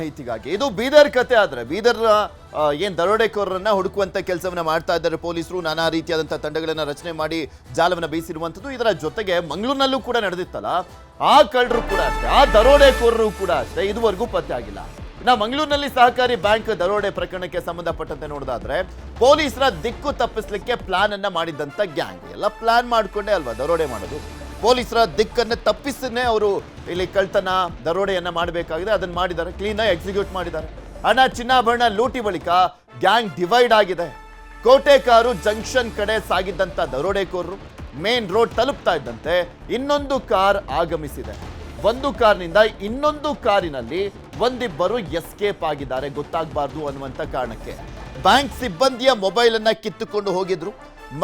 ಮಾಹಿತಿಗಾಗಿ. ಇದು ಬೀದರ್ ಕತೆ ಆದ್ರೆ ಬೀದರ್ ಏನು ದರೋಡೆಕೋರರನ್ನ ಹುಡುಕುವಂತ ಕೆಲಸವನ್ನ ಮಾಡ್ತಾ ಇದ್ದಾರೆ ಪೊಲೀಸರು, ನಾನಾ ರೀತಿಯಾದಂತಹ ತಂಡಗಳನ್ನ ರಚನೆ ಮಾಡಿ ಜಾಲವನ್ನ ಬೀಸಿರುವಂತದ್ದು ಇದರ ಜೊತೆಗೆ ಮಂಗಳೂರಿನಲ್ಲೂ ಕೂಡ ನಡೆದಿತ್ತಲ್ಲ? ಆ ಕಳ್ಳರು ಕೂಡ ಅಷ್ಟೇ, ಆ ದರೋಡೆಕೋರರು ಕೂಡ ಅಷ್ಟೇ, ಇದುವರೆಗೂ ಪತ್ತೆ ಆಗಿಲ್ಲ. ಇನ್ನ ಮಂಗಳೂರಿನಲ್ಲಿ ಸಹಕಾರಿ ಬ್ಯಾಂಕ್ ದರೋಡೆ ಪ್ರಕರಣಕ್ಕೆ ಸಂಬಂಧಪಟ್ಟಂತೆ ನೋಡೋದಾದ್ರೆ, ಪೊಲೀಸರ ದಿಕ್ಕು ತಪ್ಪಿಸ್ಲಿಕ್ಕೆ ಪ್ಲಾನ್ ಅನ್ನ ಮಾಡಿದ್ದಂತ ಗ್ಯಾಂಗ್. ಎಲ್ಲ ಪ್ಲಾನ್ ಮಾಡಿಕೊಂಡೆ ಅಲ್ವಾ ದರೋಡೆ ಮಾಡೋದು? ಪೊಲೀಸರ ದಿಕ್ಕನ್ನ ತಪ್ಪಿಸನ್ನೇ ಅವರು ಇಲ್ಲಿ ಕಳ್ತನ ದರೋಡೆಯನ್ನ ಮಾಡಬೇಕಾಗಿದೆ. ಅದನ್ನ ಮಾಡಿದ್ದಾರೆ. ಕ್ಲೀನ್ ಆಗಿ ಎಕ್ಸಿಕ್ಯೂಟ್ ಮಾಡಿದ್ದಾರೆ. ಹಣ ಚಿನ್ನಾಭರಣ ಲೂಟಿ ಬಳಿಕ ಗ್ಯಾಂಗ್ ಡಿವೈಡ್ ಆಗಿದೆ. ಕೋಟೆಕಾರು ಜಂಕ್ಷನ್ ಕಡೆ ಸಾಗಿದ್ದಂಥ ದರೋಡೆಕೋರರು ಮೇನ್ ರೋಡ್ ತಲುಪ್ತಾ ಇದ್ದಂತೆ ಇನ್ನೊಂದು ಕಾರ್ ಆಗಮಿಸಿದೆ. ಒಂದು ಕಾರ್ನಿಂದ ಇನ್ನೊಂದು ಕಾರಿನಲ್ಲಿ ಒಂದಿಬ್ಬರು ಎಸ್ಕೇಪ್ ಆಗಿದ್ದಾರೆ. ಗೊತ್ತಾಗಬಾರ್ದು ಅನ್ನುವಂತ ಕಾರಣಕ್ಕೆ. ಬ್ಯಾಂಕ್ ಸಿಬ್ಬಂದಿಯ ಮೊಬೈಲ್ ಅನ್ನ ಕಿತ್ತುಕೊಂಡು ಹೋಗಿದ್ರು.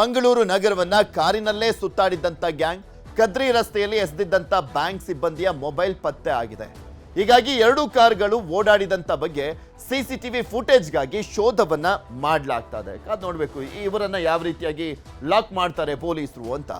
ಮಂಗಳೂರು ನಗರವನ್ನ ಕಾರಿನಲ್ಲೇ ಸುತ್ತಾಡಿದ್ದಂತ ಗ್ಯಾಂಗ್. ಕದ್ರಿ ರಸ್ತೆಯಲ್ಲಿ ಎಸೆದಿದ್ದಂಥ ಬ್ಯಾಂಕ್ ಸಿಬ್ಬಂದಿಯ ಮೊಬೈಲ್ ಪತ್ತೆ ಆಗಿದೆ. ಹೀಗಾಗಿ ಎರಡು ಕಾರ್ಗಳು ಓಡಾಡಿದಂತ ಬಗ್ಗೆ ಸಿ ಸಿ ಸಿಸಿಟಿವಿ ಫುಟೇಜ್ಗಾಗಿ ಶೋಧವನ್ನ ಮಾಡಲಾಗ್ತಾ ಇದೆ ಅದು ನೋಡಬೇಕು ಇವರನ್ನ ಯಾವ ರೀತಿಯಾಗಿ ಲಾಕ್ ಮಾಡ್ತಾರೆ ಪೊಲೀಸರು ಅಂತ.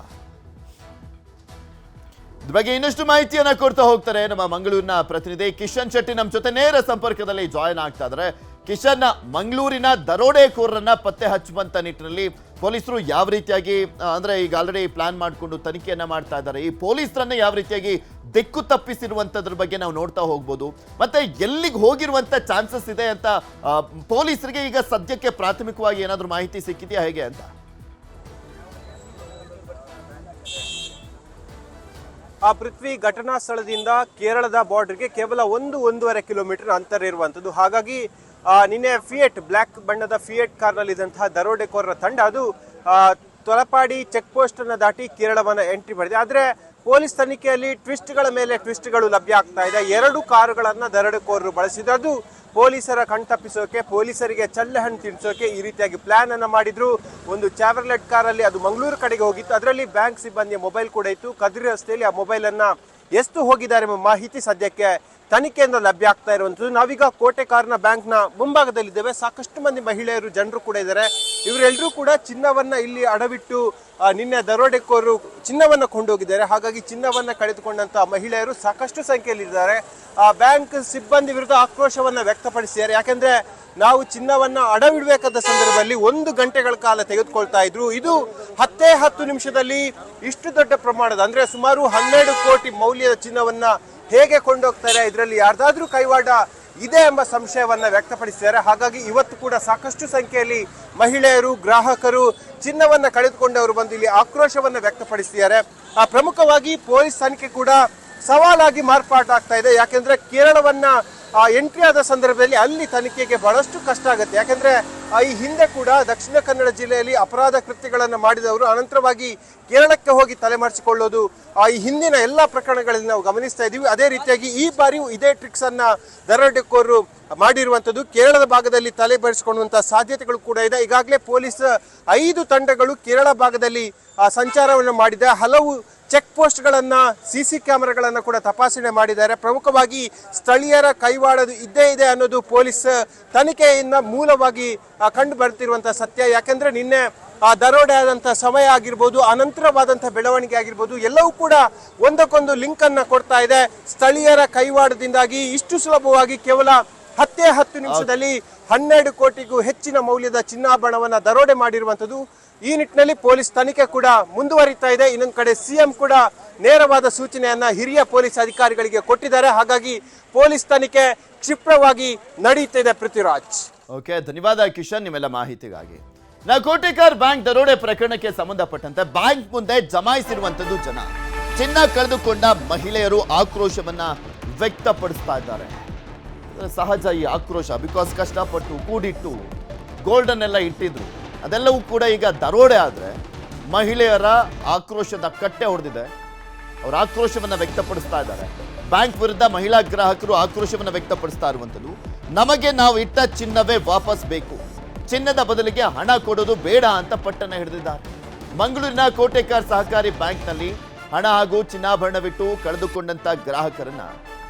ಇದ್ರ ಬಗ್ಗೆ ಇನ್ನಷ್ಟು ಮಾಹಿತಿಯನ್ನ ಕೊಡ್ತಾ ಹೋಗ್ತಾರೆ ನಮ್ಮ ಮಂಗಳೂರಿನ ಪ್ರತಿನಿಧಿ ಕಿಶನ್ ಶೆಟ್ಟಿ. ನಮ್ಮ ಜೊತೆ ನೇರ ಸಂಪರ್ಕದಲ್ಲಿ ಜಾಯಿನ್ ಆಗ್ತಾ ಇದ್ದಾರೆ ಕಿಶನ್ ಮಂಗಳೂರಿನ ದರೋಡೆಕೋರರನ್ನ ಪತ್ತೆ ಹಚ್ಚುವಂತ ನಿಟ್ಟಿನಲ್ಲಿ ಪೊಲೀಸರು ಯಾವ ರೀತಿಯಾಗಿ ಅಂದರೆ ಈಗ ಆಲ್ರೆಡಿ ಪ್ಲಾನ್ ಮಾಡಿಕೊಂಡು ತನಿಖೆಯನ್ನು ಮಾಡ್ತಾ ಇದ್ದಾರೆ. ಈ ಪೊಲೀಸರನ್ನ ಯಾವ ರೀತಿಯಾಗಿ ದಿಕ್ಕು ತಪ್ಪಿಸಿರುವಂಥದ್ರ ಬಗ್ಗೆ ನಾವು ನೋಡ್ತಾ ಹೋಗ್ಬೋದು. ಮತ್ತೆ ಎಲ್ಲಿಗೆ ಹೋಗಿರುವಂತ ಚಾನ್ಸಸ್ ಇದೆ ಅಂತ ಪೊಲೀಸರಿಗೆ ಈಗ ಸದ್ಯಕ್ಕೆ ಪ್ರಾಥಮಿಕವಾಗಿ ಏನಾದರೂ ಮಾಹಿತಿ ಸಿಕ್ಕಿದೆಯಾ ಹೇಗೆ ಅಂತ? ಆ ಪೃಥ್ವಿ ಘಟನಾ ಸ್ಥಳದಿಂದ ಕೇರಳದ ಬಾರ್ಡರ್ಗೆ ಕೇವಲ ಒಂದು, ಒಂದೂವರೆ ಕಿಲೋಮೀಟರ್ ಅಂತರ ಇರುವಂಥದ್ದು ಹಾಗಾಗಿ ನಿನ್ನೆ ಫಿಯೆಟ್ ಬ್ಲ್ಯಾಕ್ ಬಣ್ಣದ ಫಿಯೆಟ್ ಕಾರ್ನಲ್ಲಿದ್ದಂತಹ ದರೋಡೆಕೋರರ ತಂಡ, ಅದು ತೊಲಪಾಡಿ ಚೆಕ್ ಪೋಸ್ಟ್ ಅನ್ನ ದಾಟಿ ಕೇರಳವನ್ನ ಎಂಟ್ರಿ ಮಾಡಿದೆ. ಆದರೆ, ಪೊಲೀಸ್ ತನಿಖೆಯಲ್ಲಿ ಟ್ವಿಸ್ಟ್ಗಳ ಮೇಲೆ ಟ್ವಿಸ್ಟ್ಗಳು ಲಭ್ಯ ಆಗ್ತಾ ಇದೆ. ಎರಡು ಕಾರುಗಳನ್ನು ದರೋಡೆಕೋರರು ಬಳಸಿದ್ರು. ಅದು ಪೊಲೀಸರ ಕಣ್ತಪ್ಪಿಸೋಕೆ ಪೊಲೀಸರಿಗೆ ಚಳ್ಳೆ ಹಣ್ಣು ತಿನ್ಸೋಕೆ ಈ ರೀತಿಯಾಗಿ ಪ್ಲಾನ್ ಅನ್ನು ಮಾಡಿದ್ರು. ಒಂದು ಚಾವರ್ಲೆಟ್ ಕಾರಲ್ಲಿ ಅದು ಮಂಗಳೂರು ಕಡೆಗೆ ಹೋಗಿತ್ತು. ಅದರಲ್ಲಿ ಬ್ಯಾಂಕ್ ಸಿಬ್ಬಂದಿಯ ಮೊಬೈಲ್ ಕೂಡ ಇತ್ತು. ಕದ್ರಿ ರಸ್ತೆಯಲ್ಲಿ ಆ ಮೊಬೈಲ್ ಅನ್ನ ಎಷ್ಟು ಹೋಗಿದ್ದಾರೆ ಎಂಬ ಮಾಹಿತಿ ಸದ್ಯಕ್ಕೆ ತನಿಖೆಯಿಂದ ಲಭ್ಯ ಆಗ್ತಾ ಇರುವಂಥದ್ದು. ನಾವೀಗ ಕೋಟೆಕಾರನ ಬ್ಯಾಂಕ್ನ ಮುಂಭಾಗದಲ್ಲಿದ್ದೇವೆ. ಸಾಕಷ್ಟು ಮಂದಿ ಮಹಿಳೆಯರು, ಜನರು ಕೂಡ ಇದ್ದಾರೆ. ಇವರೆಲ್ಲರೂ ಕೂಡ ಚಿನ್ನವನ್ನ ಇಲ್ಲಿ ಅಡವಿಟ್ಟು ನಿನ್ನೆ ದರೋಡೆಕೋರು ಚಿನ್ನವನ್ನ ಕೊಂಡೋಗಿದ್ದಾರೆ. ಹಾಗಾಗಿ ಚಿನ್ನವನ್ನ ಕಳೆದುಕೊಂಡಂತ ಮಹಿಳೆಯರು ಸಾಕಷ್ಟು ಸಂಖ್ಯೆಯಲ್ಲಿದ್ದಾರೆ. ಆ, ಬ್ಯಾಂಕ್ ಸಿಬ್ಬಂದಿ ವಿರುದ್ಧ ಆಕ್ರೋಶವನ್ನ ವ್ಯಕ್ತಪಡಿಸಿದ್ದಾರೆ. ಯಾಕೆಂದರೆ ನಾವು ಚಿನ್ನವನ್ನ ಅಡವಿಡಬೇಕಾದ ಸಂದರ್ಭದಲ್ಲಿ ಒಂದು ಗಂಟೆಗಳ ಕಾಲ ತೆಗೆದುಕೊಳ್ತಾ ಇದ್ರು. ಇದು ಹತ್ತೇ ಹತ್ತು ನಿಮಿಷದಲ್ಲಿ ಇಷ್ಟು ದೊಡ್ಡ ಪ್ರಮಾಣದ, ಅಂದ್ರೆ ಸುಮಾರು ಹನ್ನೆರಡು ಕೋಟಿ ಮೌಲ್ಯದ ಚಿನ್ನವನ್ನ ಹೇಗೆ ಕೊಂಡೋಗ್ತಾರೆ, ಇದರಲ್ಲಿ ಯಾರ್ದಾದ್ರೂ ಕೈವಾಡ ಇದೆ ಎಂಬ ಸಂಶಯವನ್ನ ವ್ಯಕ್ತಪಡಿಸಿದ್ದಾರೆ. ಹಾಗಾಗಿ ಇವತ್ತು ಕೂಡ ಸಾಕಷ್ಟು ಸಂಖ್ಯೆಯಲ್ಲಿ ಮಹಿಳೆಯರು, ಗ್ರಾಹಕರು ಚಿನ್ನವನ್ನ ಕಳೆದುಕೊಂಡವರು ಬಂದು ಇಲ್ಲಿ ಆಕ್ರೋಶವನ್ನ ವ್ಯಕ್ತಪಡಿಸಿದ್ದಾರೆ. ಪ್ರಮುಖವಾಗಿ ಪೊಲೀಸ್ ತನಿಖೆ ಕೂಡ ಸವಾಲಾಗಿ ಮಾರ್ಪಾಟಾಗ್ತಾ ಇದೆ. ಯಾಕೆಂದ್ರೆ ಕೇರಳವನ್ನ ಎಂಟ್ರಿ ಆದ ಸಂದರ್ಭದಲ್ಲಿ ಅಲ್ಲಿ ತನಿಖೆಗೆ ಬಹಳಷ್ಟು ಕಷ್ಟ ಆಗುತ್ತೆ. ಯಾಕಂದ್ರೆ ಆ, ಈ ಹಿಂದೆ ಕೂಡ ದಕ್ಷಿಣ ಕನ್ನಡ ಜಿಲ್ಲೆಯಲ್ಲಿ ಅಪರಾಧ ಕೃತ್ಯಗಳನ್ನು ಮಾಡಿದವರು ಅನಂತರವಾಗಿ ಕೇರಳಕ್ಕೆ ಹೋಗಿ ತಲೆಮರೆಸಿಕೊಳ್ಳೋದು ಆ, ಈ ಹಿಂದಿನ ಎಲ್ಲ ಪ್ರಕರಣಗಳಲ್ಲಿ ನಾವು ಗಮನಿಸ್ತಾ ಇದ್ದೀವಿ ಅದೇ ರೀತಿಯಾಗಿ ಈ ಬಾರಿಯೂ ಇದೇ ಟ್ರಿಕ್ಸ್ ಅನ್ನ ದರೋಡೆಕೋರರು ಮಾಡಿರುವಂತದ್ದು ಕೇರಳದ ಭಾಗದಲ್ಲಿ ತಲೆ ಬರೆಸಿಕೊಳ್ಳುವಂತಹ ಸಾಧ್ಯತೆಗಳು ಕೂಡ ಇದೆ. ಈಗಾಗಲೇ ಪೊಲೀಸ್ ಐದು ತಂಡಗಳು ಕೇರಳ ಭಾಗದಲ್ಲಿ ಆ, ಸಂಚಾರವನ್ನು ಮಾಡಿದೆ. ಹಲವು ಚೆಕ್ ಪೋಸ್ಟ್ಗಳನ್ನು ಸಿ ಸಿ ಕ್ಯಾಮೆರಾಗಳನ್ನ ಕೂಡ ತಪಾಸಣೆ ಮಾಡಿದ್ದಾರೆ. ಪ್ರಮುಖವಾಗಿ ಸ್ಥಳೀಯರ ಕೈವಾಡದು ಇದ್ದೇ ಇದೆ ಅನ್ನೋದು ಪೊಲೀಸ್ ತನಿಖೆಯಿಂದ ಮೂಲವಾಗಿ ಕಂಡು ಬರ್ತಿರುವಂತಹ ಸತ್ಯ. ಯಾಕೆಂದ್ರೆ ನಿನ್ನೆ, ಆ, ದರೋಡೆ ಆದಂಥ ಸಮಯ ಆಗಿರ್ಬೋದು ಅನಂತರವಾದಂಥ ಬೆಳವಣಿಗೆ ಆಗಿರ್ಬೋದು, ಎಲ್ಲವೂ ಕೂಡ ಒಂದಕ್ಕೊಂದು ಲಿಂಕ್ ಅನ್ನ ಕೊಡ್ತಾ ಇದೆ. ಸ್ಥಳೀಯರ ಕೈವಾಡದಿಂದಾಗಿ ಇಷ್ಟು ಸುಲಭವಾಗಿ ಕೇವಲ ಹತ್ತೇ ಹತ್ತು ನಿಮಿಷದಲ್ಲಿ ಹನ್ನೆರಡು ಕೋಟಿಗೂ ಹೆಚ್ಚಿನ ಮೌಲ್ಯದ ಚಿನ್ನಾಭರಣವನ್ನ ದರೋಡೆ ಮಾಡಿರುವಂಥದ್ದು. ಈ ನಿಟ್ಟಿನಲ್ಲಿ ಪೊಲೀಸ್ ತನಿಖೆ ಕೂಡ ಮುಂದುವರಿತಾ ಇದೆ. ಇನ್ನೊಂದು ಕಡೆ ಸಿಎಂ ಕೂಡ ನೇರವಾದ ಸೂಚನೆಯನ್ನ ಹಿರಿಯ ಪೊಲೀಸ್ ಅಧಿಕಾರಿಗಳಿಗೆ ಕೊಟ್ಟಿದ್ದಾರೆ. ಹಾಗಾಗಿ ಪೊಲೀಸ್ ತನಿಖೆ ಕ್ಷಿಪ್ರವಾಗಿ ನಡೆಯುತ್ತಿದೆ ಪೃಥ್ವಿರಾಜ್. ಓಕೆ, ಧನ್ಯವಾದ ಕಿಶನ್ ನಿಮ್ಮೆಲ್ಲ ಮಾಹಿತಿಗಾಗಿ. ನಾ ಕೋಟೆಕಾರ್ ಬ್ಯಾಂಕ್ ದರೋಡೆ ಪ್ರಕರಣಕ್ಕೆ ಸಂಬಂಧಪಟ್ಟಂತೆ ಬ್ಯಾಂಕ್ ಮುಂದೆ ಜಮಾಯಿಸಿರುವಂತದ್ದು ಜನ. ಚಿನ್ನ ಕಳೆದುಕೊಂಡ ಮಹಿಳೆಯರು ಆಕ್ರೋಶವನ್ನ ವ್ಯಕ್ತಪಡಿಸ್ತಾ ಇದ್ದಾರೆ. ಸಹಜ ಈ ಆಕ್ರೋಶ ಬಿಕಾಸ್ ಕಷ್ಟಪಟ್ಟು, ಕೂಡಿಟ್ಟು ಗೋಲ್ಡನ್ ಎಲ್ಲ ಇಟ್ಟಿದ್ರು. ಅದೆಲ್ಲವೂ ಕೂಡ ಈಗ ದರೋಡೆ ಆದ್ರೆ, ಮಹಿಳೆಯರ ಆಕ್ರೋಶದ ಕಟ್ಟೆ ಹೊಡೆದಿದೆ ಅವರ ಆಕ್ರೋಶವನ್ನು ವ್ಯಕ್ತಪಡಿಸ್ತಾ ಇದ್ದಾರೆ. ಬ್ಯಾಂಕ್ ವಿರುದ್ಧ ಮಹಿಳಾ ಗ್ರಾಹಕರು ಆಕ್ರೋಶವನ್ನು ವ್ಯಕ್ತಪಡಿಸ್ತಾ ಇರುವಂಥದ್ದು ನಮಗೆ ನಾವು ಇಟ್ಟ ಚಿನ್ನವೇ ವಾಪಸ್ ಬೇಕು. ಚಿನ್ನದ ಬದಲಿಗೆ ಹಣ ಕೊಡೋದು ಬೇಡ ಅಂತ ಪಟ್ಟಣ ಹಿಡಿದಿದ್ದಾರೆ. ಮಂಗಳೂರಿನ ಕೋಟೆಕಾರ್ ಸಹಕಾರಿ ಬ್ಯಾಂಕ್ನಲ್ಲಿ ಹಣ ಹಾಗೂ ಚಿನ್ನಾಭರಣವಿಟ್ಟು ಕಳೆದುಕೊಂಡಂಥ ಗ್ರಾಹಕರನ್ನ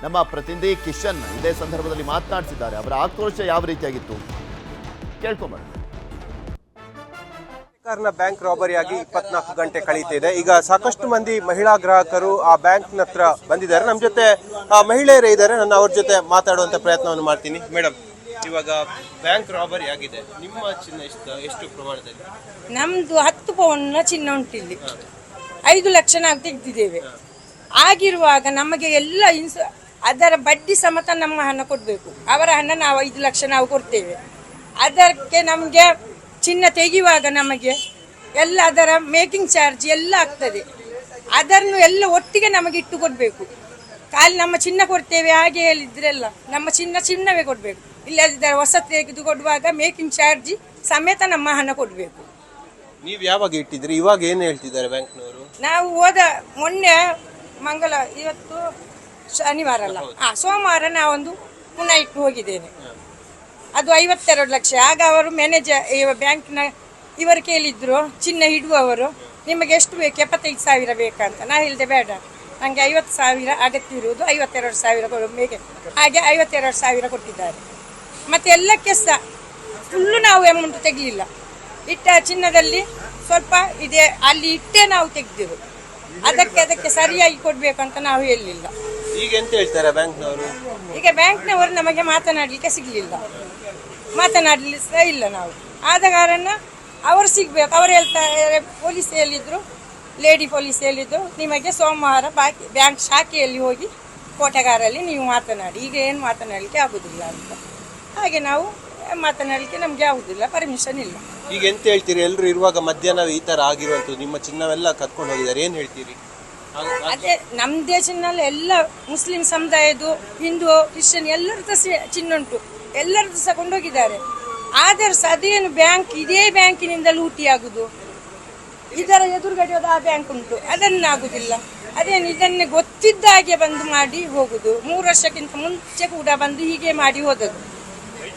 ನಮ್ಮ ಪ್ರತಿನಿಧಿ ಕಿಶನ್ ಇದೇ ಸಂದರ್ಭದಲ್ಲಿ ಮಾತನಾಡಿಸಿದ್ದಾರೆ ಅವರ ಆಕ್ರೋಶ ಯಾವ ರೀತಿಯಾಗಿತ್ತು? ಕೇಳ್ಕೊಂಬ ಸರ್ಕಾರನ ಬ್ಯಾಂಕ್ ರಾಬರಿ ಆಗಿ ಇಪ್ಪತ್ನಾಲ್ಕು ಗಂಟೆ ಕಳೀತಿದೆ. ಈಗ ಸಾಕಷ್ಟು ಮಂದಿ ಮಹಿಳಾ ಗ್ರಾಹಕರು ಆ ಬ್ಯಾಂಕ್ ಹತ್ರ ಬಂದಿದ್ದಾರೆ. ನಮ್ಮ ಜೊತೆ ಆ, ಮಹಿಳೆಯರೇ ಇದ್ದಾರೆ. ನಾನು ಅವ್ರ ಜೊತೆ ಮಾತಾಡುವಂತ ಪ್ರಯತ್ನವನ್ನು ಮಾಡ್ತೀನಿ. ಮೇಡಮ್ ಇವಾಗ ಬ್ಯಾಂಕ್ ರಾಬರಿ ಆಗಿದೆ. ನಿಮ್ಮ ಚಿನ್ನ ಎಷ್ಟು ಎಷ್ಟು ಪ್ರಮಾಣದಲ್ಲಿ? ನಮ್ದು ಹತ್ತು ಪೌಂಡ್ನ ಚಿನ್ನ ಉಂಟಿಲ್ಲಿ. ಐದು ಲಕ್ಷ ನಾವು ತೆಗೆದಿದ್ದೇವೆ. ಆಗಿರುವಾಗ ನಮಗೆ ಎಲ್ಲ ಇನ್ಸು ಅದರ ಬಡ್ಡಿ ಸಮೇತ ನಮ್ಮ ಹಣ ಕೊಡಬೇಕು. ಅವರ ಹಣ ನಾವು ಐದು ಲಕ್ಷ ನಾವು ಕೊಡ್ತೇವೆ. ಅದಕ್ಕೆ ನಮಗೆ ಚಿನ್ನ ತೆಗೆಯುವಾಗ ನಮಗೆ ಎಲ್ಲ ಅದರ ಮೇಕಿಂಗ್ ಚಾರ್ಜ್ ಎಲ್ಲ ಆಗ್ತದೆ. ಅದನ್ನು ಎಲ್ಲ ಒಟ್ಟಿಗೆ ನಮಗೆ ಇಟ್ಟು ಕೊಡಬೇಕು. ಖಾಲಿ ನಮ್ಮ ಚಿನ್ನ ಕೊಡ್ತೇವೆ ಹಾಗೆ ಹೇಳಿದ್ರೆಲ್ಲ ನಮ್ಮ ಚಿನ್ನ ಚಿನ್ನವೇ ಕೊಡಬೇಕು. ಇಲ್ಲದಿದ್ದರೆ ಹೊಸ ತೆಗೆದು ಕೊಡುವಾಗ ಮೇಕಿಂಗ್ ಚಾರ್ಜ್ ಸಮೇತ ನಮ್ಮ ಹಣ ಕೊಡಬೇಕು. ನೀವು ಯಾವಾಗ ಇಟ್ಟಿದ್ರಿ ಇವಾಗ ಏನು ಹೇಳ್ತಿದ್ದಾರೆ ಬ್ಯಾಂಕ್ನವರು? ನಾವು ಹೋದ ಮೊನ್ನೆ ಮಂಗಳ ಇವತ್ತು ಶನಿವಾರ ಅಲ್ಲ. ಹಾ ಸೋಮವಾರ ನಾವೊಂದು ಪುನಃ ಇಟ್ಟು ಹೋಗಿದ್ದೇನೆ. ಅದು ಐವತ್ತೆರಡು ಲಕ್ಷ. ಆಗ ಅವರು ಮ್ಯಾನೇಜರ್ ಬ್ಯಾಂಕ್ನ ಇವರು ಕೇಳಿದ್ರು, ಚಿನ್ನ ಇಡುವವರು ನಿಮಗೆ ಎಷ್ಟು ಬೇಕು? ಎಪ್ಪತ್ತೈದು ಸಾವಿರ ಬೇಕಂತ ನಾ ಹೇಳಿದೆ, ಬೇಡ. ನನಗೆ ಐವತ್ತು ಸಾವಿರ ಅಗತ್ಯ ಇರುವುದು, ಐವತ್ತೆರಡು ಸಾವಿರ ಬೇಕೆ ಹಾಗೆ ಐವತ್ತೆರಡು ಸಾವಿರ ಕೊಟ್ಟಿದ್ದಾರೆ. ಮತ್ತೆ ಎಲ್ಲಕ್ಕೆ ಸಹ ಫುಲ್ಲು ನಾವು ಅಮೌಂಟ್ ತೆಗಲಿಲ್ಲ. ಇಟ್ಟ ಚಿನ್ನದಲ್ಲಿ ಸ್ವಲ್ಪ ಇದೆ, ಅಲ್ಲಿ ಇಟ್ಟೇ ನಾವು ತೆಗೆದಿರು ಅದಕ್ಕೆ ಅದಕ್ಕೆ ಸರಿಯಾಗಿ ಕೊಡಬೇಕಂತ ನಾವು ಹೇಳಲಿಲ್ಲ ಈಗ ಎಂತ ಹೇಳ್ತಾರೆ ಬ್ಯಾಂಕ್ನವರು? ಈಗ ಬ್ಯಾಂಕ್ನವರು ನಮಗೆ ಮಾತನಾಡಲಿಕ್ಕೆ ಸಿಗಲಿಲ್ಲ. ಮಾತನಾಡಲಿ ಸಹ ಇಲ್ಲ ನಾವು. ಆದ ಕಾರಣ ಅವರು ಸಿಗ್ಬೇಕು. ಅವರು ಹೇಳ್ತಾರೆ ಪೊಲೀಸ್ ಹೇಳಿದ್ರು ಲೇಡಿ ಪೊಲೀಸ್ ಹೇಳಿದ್ರು ನಿಮಗೆ ಸೋಮವಾರ ಬಾಕಿ ಬ್ಯಾಂಕ್ ಶಾಖೆಯಲ್ಲಿ ಹೋಗಿ ಕೋಟೆಗಾರಲ್ಲಿ ನೀವು ಮಾತನಾಡಿ. ಈಗ ಏನು ಮಾತನಾಡಲಿಕ್ಕೆ ಆಗುದಿಲ್ಲ ಅಂತ. ಹಾಗೆ ನಾವು ಮಾತನಾಡಲಿಕ್ಕೆ ನಮಗೆ ಆಗುದಿಲ್ಲ ಪರ್ಮಿಷನ್ ಇಲ್ಲ. ಈಗ ಎಂತ ಹೇಳ್ತೀರಿ? ಎಲ್ಲರೂ ಇರುವಾಗ ಮಧ್ಯಾಹ್ನ ಈ ತರ ಆಗಿರುವಂತ ನಿಮ್ಮ ಚಿನ್ನವೆಲ್ಲ ಕತ್ಕೊಂಡು ಹೋಗಿದ್ದಾರೆ. ಏನ್ ಹೇಳ್ತೀರಿ? ಅದೇ ನಮ್ಮ ದೇಶದಲ್ಲಿ ಎಲ್ಲ ಮುಸ್ಲಿಂ ಸಮುದಾಯದ್ದು, ಹಿಂದೂ, ಕ್ರಿಶ್ಚಿಯನ್ ಎಲ್ಲರದ್ದು ಸಹ ಚಿನ್ನ ಉಂಟು. ಎಲ್ಲರದ್ದು ಸಹ ಕೊಂಡೋಗಿದ್ದಾರೆ. ಆದರೂ ಸಹ ಅದೇನು ಬ್ಯಾಂಕ್, ಇದೇ ಬ್ಯಾಂಕಿನಿಂದ ಲೂಟಿ ಆಗುದು ಇದರ ಎದುರುಗಡೆ ಆ ಬ್ಯಾಂಕ್ ಉಂಟು. ಅದನ್ನು ಆಗುದಿಲ್ಲ ಅದೇನು ಇದನ್ನೇ ಗೊತ್ತಿದ್ದ ಹಾಗೆ ಬಂದು ಮಾಡಿ ಹೋಗುದು. ಮೂರು ವರ್ಷಕ್ಕಿಂತ ಮುಂಚೆ ಕೂಡ ಬಂದು ಹೀಗೆ ಮಾಡಿ ಹೋದದ್ದು.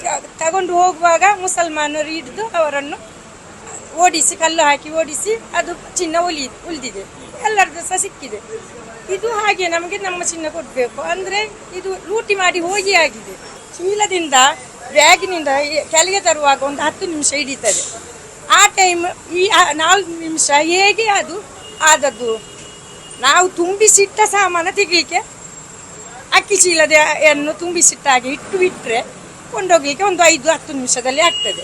ತ- ತಗೊಂಡು ಹೋಗುವಾಗ ಮುಸಲ್ಮಾನರು ಹಿಡಿದು ಅವರನ್ನು ಓಡಿಸಿ, ಕಲ್ಲು ಹಾಕಿ ಓಡಿಸಿ ಅದು ಚಿನ್ನ ಉಳಿ ಉಳಿದಿದೆ. ಎಲ್ಲರದ್ದು ಸಹ ಸಿಕ್ಕಿದೆ ಇದು ಹಾಗೆ ನಮಗೆ ನಮ್ಮ ಚಿನ್ನ ಕೊಡಬೇಕು. ಅಂದರೆ ಇದು ಲೂಟಿ ಮಾಡಿ ಹೋಗಿ ಆಗಿದೆ. ಚೀಲದಿಂದ, ಬ್ಯಾಗಿನಿಂದ ಕೆಳಗೆ ತರುವಾಗ ಒಂದು ಹತ್ತು ನಿಮಿಷ ಹಿಡಿತದೆ. ಆ ಟೈಮ್ ಈ ನಾಲ್ಕು ನಿಮಿಷ ಹೇಗೆ ಅದು ಆದದ್ದು? ನಾವು ತುಂಬಿಸಿಟ್ಟ ಸಾಮಾನು ತೆಗಲಿಕ್ಕೆ ಅಕ್ಕಿ ತುಂಬಿಸಿಟ್ಟ ತುಂಬಿಸಿಟ್ಟಾಗೆ ಇಟ್ಟು ಬಿಟ್ಟರೆ ಕೊಂಡೋಗ್ಲಿಕ್ಕೆ ಒಂದು ಐದು ಹತ್ತು ನಿಮಿಷದಲ್ಲಿ ಆಗ್ತದೆ.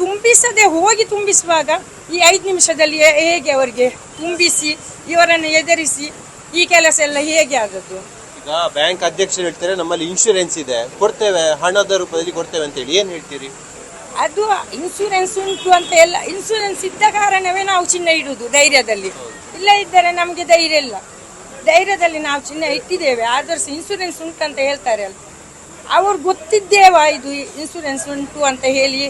ತುಂಬಿಸದೆ ಹೋಗಿ ತುಂಬಿಸುವಾಗ ಈ ಐದು ನಿಮಿಷದಲ್ಲಿ ಹೇಗೆ ಅವರಿಗೆ ತುಂಬಿಸಿ ಇವರನ್ನು ಎದುರಿಸಿ ಈ ಕೆಲಸ ಎಲ್ಲ ಹೇಗೆ ಆದದ್ದು? ಈಗ ಬ್ಯಾಂಕ್ ಅಧ್ಯಕ್ಷರು ಹೇಳ್ತಾರೆ ನಮ್ಮಲ್ಲಿ ಇನ್ಶೂರೆನ್ಸ್ ಇದೆ ಕೊಡ್ತೇವೆ ಹಣದ ರೂಪದಲ್ಲಿ ಕೊಡ್ತೇವೆ ಅಂತ ಹೇಳಿ ಏನು ಹೇಳ್ತೀರಿ? ಅದು ಇನ್ಶೂರೆನ್ಸ್ ಉಂಟು ಅಂತ ಎಲ್ಲ ಇನ್ಶೂರೆನ್ಸ್ ಇದ್ದ ಕಾರಣವೇ ನಾವು ಚಿನ್ನ ಇಡುವುದು ಧೈರ್ಯದಲ್ಲಿ. ಇಲ್ಲ ಇದ್ದರೆ ನಮಗೆ ಧೈರ್ಯ ಇಲ್ಲ. ಧೈರ್ಯದಲ್ಲಿ ನಾವು ಚಿನ್ನ ಇಟ್ಟಿದ್ದೇವೆ ಆದರೂ ಇನ್ಶೂರೆನ್ಸ್ ಇನ್ಸೂರೆನ್ಸ್ ಉಂಟು ಅಂತ ಹೇಳ್ತಾರೆ ಅಲ್ಲ ಅವ್ರು ಗೊತ್ತಿದ್ದೇವಾ ಇದು ಇನ್ಶೂರೆನ್ಸ್ ಉಂಟು ಅಂತ ಹೇಳಿ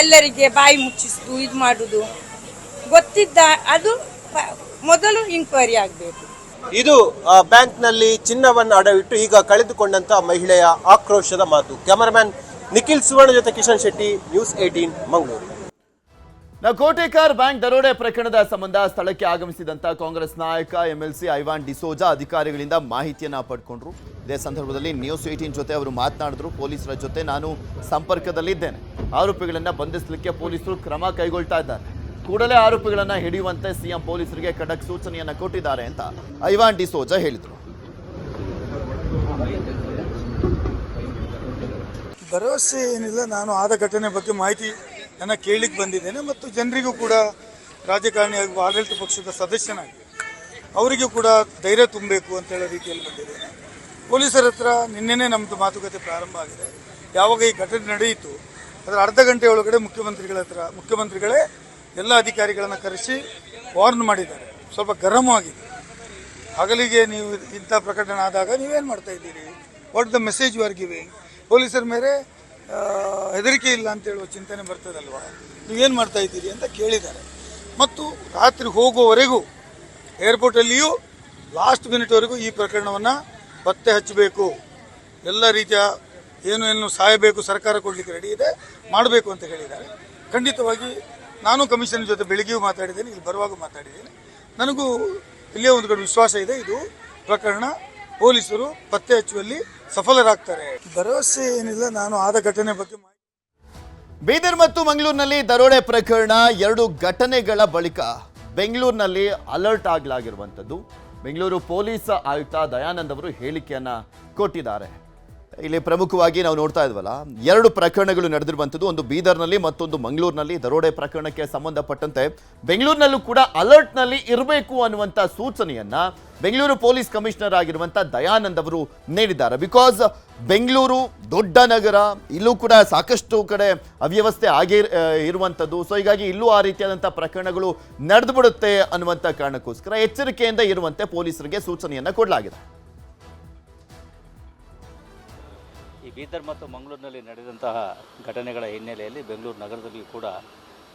ಎಲ್ಲರಿಗೆ ಬಾಯಿ ಮುಚ್ಚಿಸುದು, ಇದು ಮಾಡುದು. ಗೊತ್ತಿದ್ದ ಅದು ಮೊದಲು ಇನ್ಕ್ವೈರಿ ಆಗಬೇಕು. ಇದು ಬ್ಯಾಂಕ್ನಲ್ಲಿ ಚಿನ್ನವನ್ನು ಅಡವಿಟ್ಟು ಈಗ ಕಳೆದುಕೊಂಡಂತ ಮಹಿಳೆಯ ಆಕ್ರೋಶದ ಮಾತು. ಕ್ಯಾಮರಾಮ್ಯಾನ್ ನಿಖಿಲ್ ಸುವರ್ಣ ಜೊತೆ ಕಿಶನ್ ಶೆಟ್ಟಿ, ನ್ಯೂಸ್ ಏಟೀನ್ ಮಂಗಳೂರು. ನಾವು ಬ್ಯಾಂಕ್ ದರೋಡೆ ಪ್ರಕರಣದ ಸಂಬಂಧ ಸ್ಥಳಕ್ಕೆ ಆಗಮಿಸಿದಂತ ಕಾಂಗ್ರೆಸ್ ನಾಯಕ ಎಂಎಲ್ಸಿ ಐವಾನ್ ಡಿಸೋಜಾ ಅಧಿಕಾರಿಗಳಿಂದ ಮಾಹಿತಿಯನ್ನ ಪಡ್ಕೊಂಡ್ರು. ಇದೇ ಸಂದರ್ಭದಲ್ಲಿ ನ್ಯೂಸ್ ಏಟೀನ್ ಜೊತೆ ಅವರು ಮಾತನಾಡಿದ್ರು. ಪೊಲೀಸರ ಜೊತೆ ನಾನು ಸಂಪರ್ಕದಲ್ಲಿದ್ದೇನೆ. ಆರೋಪಿಗಳನ್ನ ಬಂಧಿಸಲಿಕ್ಕೆ ಪೊಲೀಸರು ಕ್ರಮ ಕೈಗೊಳ್ತಾ ಇದ್ದಾರೆ. ಕೂಡಲೇ ಆರೋಪಿಗಳನ್ನ ಹಿಡಿಯುವಂತೆ ಸಿಎಂ ಪೊಲೀಸರಿಗೆ ಖಡಕ್ ಸೂಚನೆಯನ್ನ ಕೊಟ್ಟಿದ್ದಾರೆ ಅಂತ ಐವಾನ್ ಡಿಸೋಜಾ ಹೇಳಿದರು. ಭರವಸೆ ಏನಿಲ್ಲ, ನಾನು ಆದ ಘಟನೆ ಬಗ್ಗೆ ಮಾಹಿತಿ ನನ್ನ ಕೇಳಿಕ್ ಬಂದಿದ್ದೇನೆ ಮತ್ತು ಜನರಿಗೂ ಕೂಡ ರಾಜಕಾರಣಿ ಹಾಗೂ ಆಡಳಿತ ಪಕ್ಷದ ಸದಸ್ಯನಾಗಿ ಅವರಿಗೂ ಕೂಡ ಧೈರ್ಯ ತುಂಬಬೇಕು ಅಂತ ಹೇಳೋ ರೀತಿಯಲ್ಲಿ ಬಂದಿದ್ದೇನೆ. ಪೊಲೀಸರ ಹತ್ರ ನಿನ್ನೆನೇ ನಮ್ಮದು ಮಾತುಕತೆ ಪ್ರಾರಂಭ ಆಗಿದೆ. ಯಾವಾಗ ಈ ಘಟನೆ ನಡೆಯಿತು, ಅದರ ಅರ್ಧ ಗಂಟೆ ಒಳಗಡೆ ಮುಖ್ಯಮಂತ್ರಿಗಳ ಹತ್ರ, ಮುಖ್ಯಮಂತ್ರಿಗಳೇ ಎಲ್ಲ ಅಧಿಕಾರಿಗಳನ್ನು ಕರೆಸಿ ವಾರ್ನ್ ಮಾಡಿದ್ದಾರೆ. ಸ್ವಲ್ಪ ಗರಂ ಆಗಿದೆ. ಹಗಲಿಗೆ ನೀವು ಇಂಥ ಪ್ರಕಟಣೆ ಆದಾಗ ನೀವೇನು ಮಾಡ್ತಾ ಇದ್ದೀರಿ? What the message you are giving ಪೊಲೀಸರ ಮೇಲೆ ಹೆದರಿಕೆ ಇಲ್ಲ ಅಂತ ಹೇಳುವ ಚಿಂತನೆ ಬರ್ತದಲ್ವಾ? ನೀವೇನು ಮಾಡ್ತಾ ಇದ್ದೀರಿ ಅಂತ ಕೇಳಿದ್ದಾರೆ. ಮತ್ತು ರಾತ್ರಿ ಹೋಗುವವರೆಗೂ ಏರ್ಪೋರ್ಟಲ್ಲಿಯೂ ಲಾಸ್ಟ್ ಮಿನಿಟ್ವರೆಗೂ ಈ ಪ್ರಕರಣವನ್ನು ಪತ್ತೆ ಹಚ್ಚಬೇಕು. ಎಲ್ಲ ರೀತಿಯ ಏನು ಏನು ಸಾಯಬೇಕು, ಸರ್ಕಾರ ಕೊಡಲಿಕ್ಕೆ ರೆಡಿ ಇದೆ, ಮಾಡಬೇಕು ಅಂತ ಹೇಳಿದ್ದಾರೆ. ಖಂಡಿತವಾಗಿ ನಾನು ಕಮಿಷನ್ ಜೊತೆ ಬೆಳಿಗ್ಗೆಯೂ ಮಾತಾಡಿದ್ದೇನೆ, ಇಲ್ಲಿ ಬರುವಾಗ ಮಾತಾಡಿದ್ದೇನೆ. ನನಗೂ ಇಲ್ಲೇ ಒಂದು ಕಡೆ ವಿಶ್ವಾಸ ಇದೆ, ಇದು ಪ್ರಕರಣ ಪೊಲೀಸರು ಪತ್ತೆ ಹಚ್ಚುವಲ್ಲಿ ಸಫಲರಾಗ್ತಾರೆ. ಭರವಸೆ ಏನಿಲ್ಲ ನಾನು ಆದ ಘಟನೆ ಬಗ್ಗೆ ಮಾಹಿತಿ ಬೀದರ್ ಮತ್ತು ಮಂಗಳೂರಿನಲ್ಲಿ ದರೋಡೆ ಪ್ರಕರಣ ಎರಡು ಘಟನೆಗಳ ಬಳಿಕ ಬೆಂಗಳೂರಿನಲ್ಲಿ ಅಲರ್ಟ್ ಆಗಲಾಗಿರುವಂಥದ್ದು. ಬೆಂಗಳೂರು ಪೊಲೀಸ್ ಆಯುಕ್ತ ದಯಾನಂದ್ ಅವರು ಹೇಳಿಕೆಯನ್ನ ಕೊಟ್ಟಿದ್ದಾರೆ. ಇಲ್ಲಿ ಪ್ರಮುಖವಾಗಿ ನಾವು ನೋಡ್ತಾ ಇದ್ವಲ್ಲ, ಎರಡು ಪ್ರಕರಣಗಳು ನಡೆದಿರುವಂಥದ್ದು ಒಂದು ಬೀದರ್ನಲ್ಲಿ ಮತ್ತೊಂದು ಮಂಗಳೂರಿನಲ್ಲಿ. ದರೋಡೆ ಪ್ರಕರಣಕ್ಕೆ ಸಂಬಂಧಪಟ್ಟಂತೆ ಬೆಂಗಳೂರಿನಲ್ಲೂ ಕೂಡ ಅಲರ್ಟ್ನಲ್ಲಿ ಇರಬೇಕು ಅನ್ನುವಂಥ ಸೂಚನೆಯನ್ನ ಬೆಂಗಳೂರು ಪೊಲೀಸ್ ಕಮಿಷನರ್ ಆಗಿರುವಂಥ ದಯಾನಂದ್ ಅವರು ನೀಡಿದ್ದಾರೆ. ಬಿಕಾಸ್ ಬೆಂಗಳೂರು ದೊಡ್ಡ ನಗರ, ಇಲ್ಲೂ ಕೂಡ ಸಾಕಷ್ಟು ಕಡೆ ಅವ್ಯವಸ್ಥೆ ಆಗಿ ಇರುವಂಥದ್ದು. ಸೊ ಹೀಗಾಗಿ ಇಲ್ಲೂ ಆ ರೀತಿಯಾದಂಥ ಪ್ರಕರಣಗಳು ನಡೆದುಬಿಡುತ್ತೆ ಅನ್ನುವಂಥ ಕಾರಣಕ್ಕೋಸ್ಕರ ಎಚ್ಚರಿಕೆಯಿಂದ ಇರುವಂತೆ ಪೊಲೀಸರಿಗೆ ಸೂಚನೆಯನ್ನು ಕೊಡಲಾಗಿದೆ. ಈ ಬೀದರ್ ಮತ್ತು ಮಂಗಳೂರಿನಲ್ಲಿ ನಡೆದಂತಹ ಘಟನೆಗಳ ಹಿನ್ನೆಲೆಯಲ್ಲಿ ಬೆಂಗಳೂರು ನಗರದಲ್ಲಿಯೂ ಕೂಡ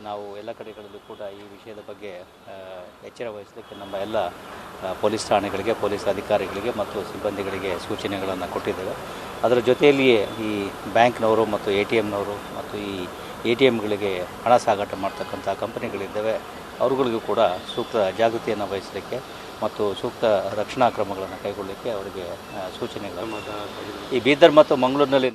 ನಾವು ಎಲ್ಲ ಕಡೆಗಳಲ್ಲೂ ಕೂಡ ಈ ವಿಷಯದ ಬಗ್ಗೆ ಎಚ್ಚರ ವಹಿಸಲಿಕ್ಕೆ ನಮ್ಮ ಎಲ್ಲ ಪೊಲೀಸ್ ಠಾಣೆಗಳಿಗೆ, ಪೊಲೀಸ್ ಅಧಿಕಾರಿಗಳಿಗೆ ಮತ್ತು ಸಿಬ್ಬಂದಿಗಳಿಗೆ ಸೂಚನೆಗಳನ್ನು ಕೊಟ್ಟಿದ್ದೇವೆ. ಅದರ ಜೊತೆಯಲ್ಲಿಯೇ ಈ ಬ್ಯಾಂಕ್ನವರು ಮತ್ತು ಎ ಟಿ ಎಮ್ನವರು ಮತ್ತು ಈ ಎ ಟಿ ಎಮ್ಗಳಿಗೆ ಹಣ ಸಾಗಾಟ ಮಾಡ್ತಕ್ಕಂಥ ಕಂಪನಿಗಳಿದ್ದಾವೆ. ಅವರುಗಳಿಗೂ ಕೂಡ ಸೂಕ್ತ ಜಾಗೃತಿಯನ್ನು ವಹಿಸಲಿಕ್ಕೆ ಮತ್ತು ಸೂಕ್ತ ರಕ್ಷಣಾ ಕ್ರಮಗಳನ್ನು ಕೈಗೊಳ್ಳಲಿಕ್ಕೆ ಅವರಿಗೆ ಸೂಚನೆಗಳು. ಈ ಬೀದರ್ ಮತ್ತು ಮಂಗಳೂರಿನಲ್ಲಿ